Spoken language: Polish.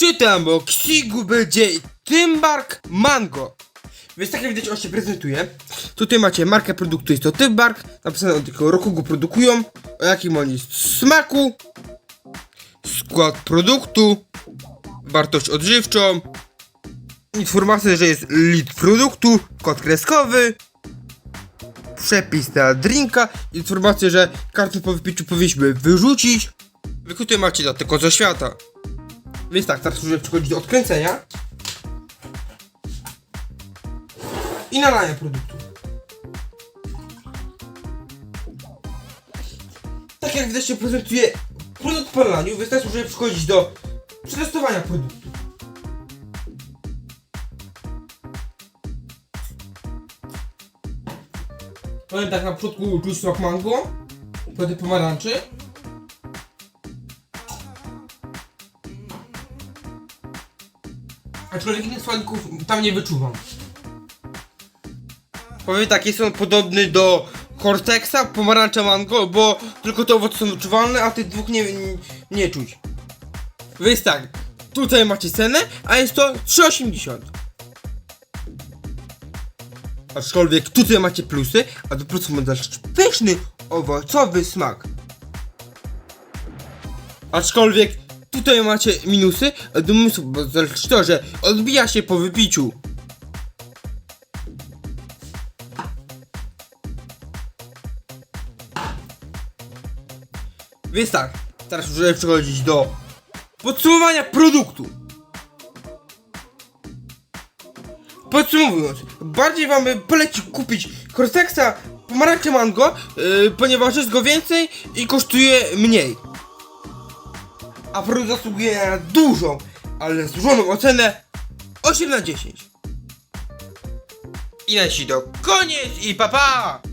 szczytem boksigu będzie Tymbark Mango. Więc tak jak widać on się prezentuje. Tutaj macie markę produktu, jest to Tymbark. Napisane od jakiego roku go produkują. O jakim on jest smaku. Skład produktu. Wartość odżywczą. Informacja, że jest litr produktu. Kod kreskowy. Przepis na drinka. Informacja, że kartę po wypiciu powinniśmy wyrzucić. Wy tutaj macie datę końca świata. Więc tak, teraz już przechodzić do odkręcenia. I nalania produktu. Tak jak widać się prezentuje produkt po nalaniu, więc teraz możemy przechodzić do przetestowania produktu. Powiem tak, na początku czuć smak mango, potem pomarańczy. Aczkolwiek innych składników tam nie wyczuwam. Powiem tak, jest on podobny do Cortexa, pomarańcza mango, bo tylko te owoce są wyczuwalne, a tych dwóch nie, nie, nie czuć. Więc tak, tutaj macie cenę, a jest to 3,80. Aczkolwiek tutaj macie plusy, a do plusów ma dość pyszny, owocowy smak. Aczkolwiek tutaj macie minusy, do minusów bo to, że odbija się po wypiciu. Więc tak, teraz możemy przechodzić do podsumowania produktu. Podsumowując, bardziej wam bym polecił kupić Cortexa pomarańcze mango, yy, ponieważ jest go więcej i kosztuje mniej. A produkt zasługuje na dużą, ale zasłużoną ocenę 8 na 10. I na to koniec i papa! Pa!